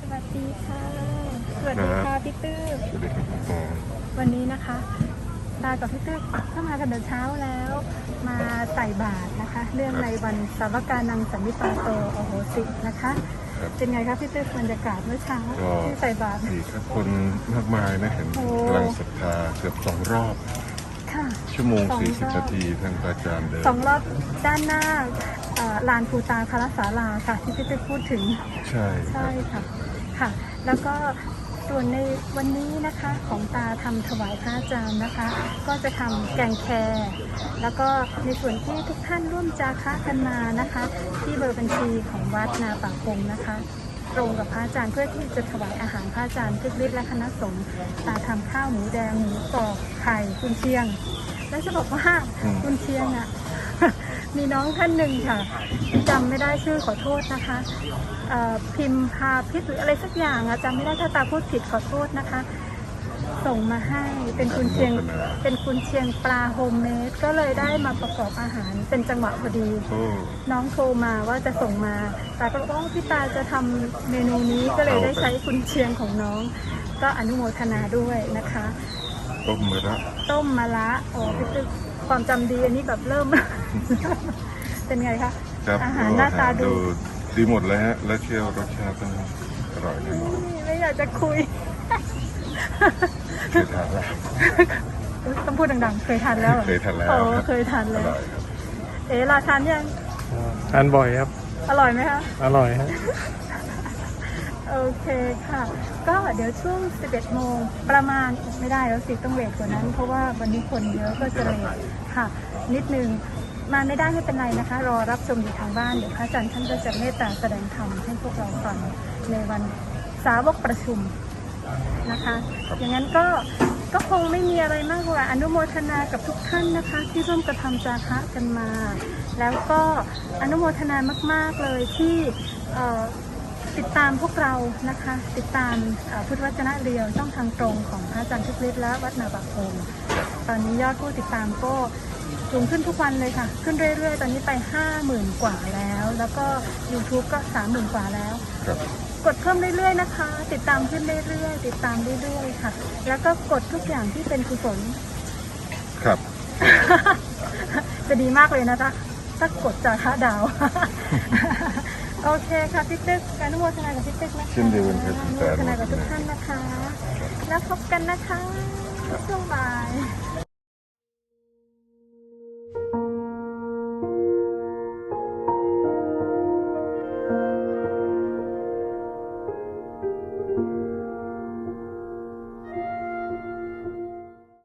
สวัสดีค่ะ วันนี้นะคะ ตากับพี่ตึกเข้ามากันแต่เช้าแล้ว มาใส่บาตรนะคะ เรื่องในวันสาวกานังสันนิปาโตโอโหสินะคะครับเป็นไงคะพี่ตึกบรรยากาศเมื่อเช้าก็ที่ใส่บาตรดีครับคนมากมายนะเห็นโอ้พลังศรัทธาเกือบสองรอบค่ะชั่วโมงสองสี่สิบรอบนาทีทางอาจารย์เดินสองรอบด้านหน้าเอ่อลานภูตาคารศาลาค่ะที่พี่ตึกพูดถึง ใช่คใช่รับค่ะค่ะ แล้วก็ ส่วนในวันนี้นะคะของตาทำถวายพระอาจารย์นะคะ ก็จะทำแกงแครแล้วก็ในส่วนที่ทุกท่านร่วมจาคะกันมานะคะ ที่เบอร์บัญชีของวัดนาป่าพงนะคะตรงกับพระอาจารย์เพื่อที่จะถวายอาหารพระอาจารย์ทุกฤทธิ์และคณะสงฆ์ตาทำข้าวหมูแดงหมูกรอบไข่กุนเชียง แล้วจะบอกว่าอืมกุนเชียงอะ มีน้องท่านหนึ่งค่ะจำไม่ได้ชื่อขอโทษนะคะเอ่อพิมพ์พาพิษหรืออะไรสักอย่างอะจำไม่ได้ถ้าตาพูดผิดขอโทษนะคะ ส่งมาให้เป็นคุณเชียงอนุโมทนาเป็นคุณเชียงปลาโฮมเมดก็เลยได้มาประกอบอาหารเป็นจังหวะพอดีโอ้น้องโทรมาว่าจะส่งมาตาก็บอกว่าพี่ตาจะทำเมนูนี้ก็เลยได้ใช้คุณเชียงของน้อง ก็อนุโมทนาด้วยนะคะ ต้มมะระต้มมะระโอ้พี่ตึก ความจำดีอันนี้แบบเริ่ม เป็นไงคะ ครับอาหารหน้าตาดู ดีหมดเลยฮะ และเชื่อว่ารสชาติต้องอร่อยแน่นอนนี่ไม่อยากจะคุยเคยทานแล้วต้องพูดดังๆ เคยทานแล้วหรอเคยทานแล้วโอ้ครับเคยทานอแล้ว ร่อยครับ เอ๋ลาทานยัง ทานบ่อยครับ อร่อยไหมคะ อร่อยครับ โอเคค่ะ ก็เดี๋ยวช่วง 11 โมงประมาณไม่ได้แล้วสิต้องเลทกว่านั้น เพราะว่าวันนี้คนเยอะก็จะเลทค่ะ นิดนึงมาไม่ได้ไม่เป็นไรนะคะ รอรับชมอยู่ทางบ้าน เดี๋ยวพระอาจารย์ท่านก็จะเมตตาแสดงธรรมให้พวกเราฟังในวันสาวกประชุมนะคะ อย่างนั้นก็ก็คงไม่มีอะไรมากกว่าอนุโมทนากับทุกท่านนะคะ ที่ร่วมกระทำจาคะกันมา แล้วก็อนุโมทนามาก ๆเลยที่ ติดตามพวกเรานะคะ ติดตามเอ่อพุทธวจนะเรียวช่องทางตรงของพระอาจารย์ทุกฤทธิ์และวัดนาบากโพงตอนนี้ยอดผู้ติดตามก็สูงขึ้นทุกวันเลยค่ะ ขึ้นเรื่อยๆ ตอนนี้ไป 5 0,000 กว่าแล้ว แล้วก็ YouTube ก็ 30,000 กว่าแล้วครับกดเพิ่มเรื่อยๆนะคะ ติดตามขึ้นเรื่อยๆ ติดตามเรื่อยๆค่ะ แล้วก็กดทุกอย่างที่เป็นกุศล ครับ จะดีมากเลยนะคะถ้ากดจากค่าดาว โอเคค่ะพี่ตึกอนุโมทนากับพี่ตึกนะคะเช่นเดียวกันครับอนุโมทนากับทุกท่านนะคะ แล้วพบกันนะคะช่วงบ่าย